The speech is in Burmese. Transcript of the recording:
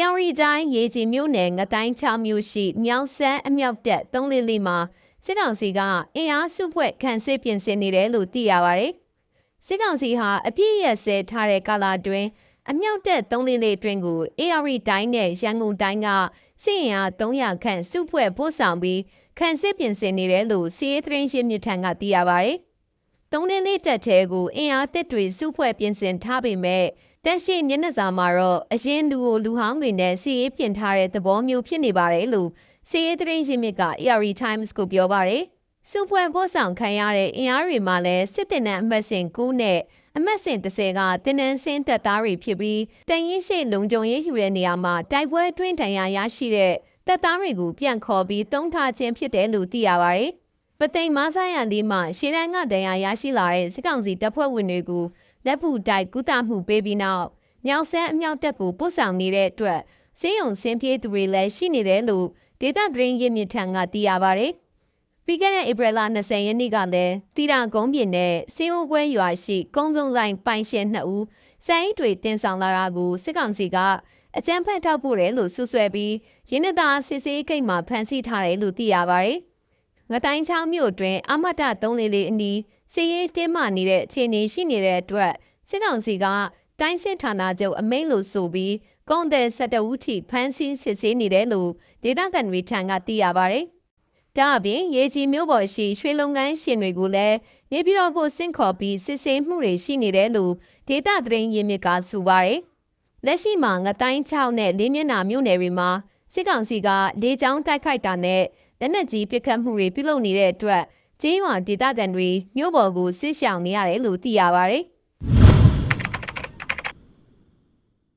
ယောင်ရီတိုင်းရေကြီးမြို့နယ်ငတိုင်းချောင်းမြို့ရှိမြောက်ဆန်းအမြောက်တက်3လေးလေးမှာစစ်ကောင်စီကအင်အားစုဖွဲ့ခန့်စစ်ပြင်ဆင်နေတယ်လို့သိရပါတယ်။စစ်ကောင်စီဟာအပြည့်ရက်စဲထားတဲ့ကာလအတွင်းအမြောက်တက်3လေးလေးအတွင်းကို AR တိုင်းနဲ့ရန်ကုန်တိုင်းကစစ်ရင်အား300ခန့်စုဖွဲ့ပို့ဆောင်ပြီးခန့်စစ်ပြင်ဆင်နေတယ်လို့စီးရေးသတင်းရှင်းမြစ်ထံကသိရပါတယ်။ သုံးလေးလေးတက်သေးကိုအင်အားတက်တွေစုဖွဲ့ပြင်ဆင်ထားပေမဲ့တက်ရှိမျက်နှာစာမှာတော့အရင်လူကိုလူဟောင်းတွေနဲ့စီးရေးပြင်ထားတဲ့သဘောမျိုးဖြစ်နေပါတယ်လို့စီးရေးသတင်းရှင်းမြစ်က AR Times ကိုပြောပါတယ်။စုဖွဲ့ပို့ဆောင်ခံရတဲ့အင်အားတွေမှာလည်းစစ်တင်တဲ့အမှတ်စဉ်9နဲ့အမတ်စဉ်30ကတင်းနန်းစင်းတက်သားတွေဖြစ်ပြီးတန်ရင်ရှိလုံကြုံရေးယူတဲ့နေရာမှာတိုက်ပွဲတွင်းတန်ရာရရှိတဲ့တက်သားတွေကိုပြန်ခေါ်ပြီးတုံးထားခြင်းဖြစ်တယ်လို့သိရပါတယ်။ ပသိမ်မဆိုင်ရလေးမှာရှေးတန်းကတန်ရာရရှိလာတဲ့စစ်ကောင်စီတပ်ဖွဲ့ဝင်တွေကိုလက်ဖူတိုက်ကုသမှုပေးပြီးနောက်ညောင်ဆန်းအမြောက်တက်ကိုပို့ဆောင်နေတဲ့အတွက်စေယုံစင်းပြေးသူတွေလည်းရှိနေတယ်လို့ဒေတာဂရင်းရင်းမြစ်ထံကသိရပါတယ်။ပြီးခဲ့တဲ့ဧပြီလ20ရက်နေ့ကလည်းတီတာကုန်းပြင်နဲ့စင်းဦးပွဲရွာရှိကုန်းစုံဆိုင်ပိုင်ရှင်2ဦးစံအိတ်တွေတင်ဆောင်လာတာကိုစစ်ကောင်စီကအကြမ်းဖက်ထောက်ပို့တယ်လို့ဆွဆွဲပြီးရင်းနှသားစစ်စေးကိတ်မှာဖမ်းဆီးထားတယ်လို့သိရပါတယ်။ ငတိုင်းချောင်းမြို့တွင်အမတ344အနီးစီရေးတင်းမာနေတဲ့အခြေအနေရှိနေတဲ့အတွက်စစ်ကောင်စီကတိုင်းစစ်ဌာနချုပ်အမိန့်လို့ဆိုပြီးကုန်းတဲ့၁၁ဦးထိဖမ်းဆီးစစ်ဆေးနေတယ်လို့ဒေသခံတွေထံကသိရပါတယ်။ဒါအပြင်ရေကြီးမျိုးပေါ်ရှိရွှေလုံငန်းရှင်တွေကိုလည်းနေပြည်တော်ကိုဆင့်ခေါ်ပြီးစစ်ဆေးမှုတွေရှိနေတယ်လို့ဒေတာသတင်းရင်းမြစ်ကဆိုပါတယ်။လက်ရှိမှာငတိုင်း6နဲ့လေးမျက်နှာမြို့နယ်တွေမှာ စစ်ကောင်စီကလေကြောင်းတိုက်ခိုက်တာနဲ့လက်နက်ကြီးပစ်ခတ်မှုတွေပြုလုပ်နေတဲ့အတွက်ကျေးရွာဒေသခံတွေမြို့ပေါ်ကိုစစ်ရှောင်နေရတယ်လို့သိရပါတယ်။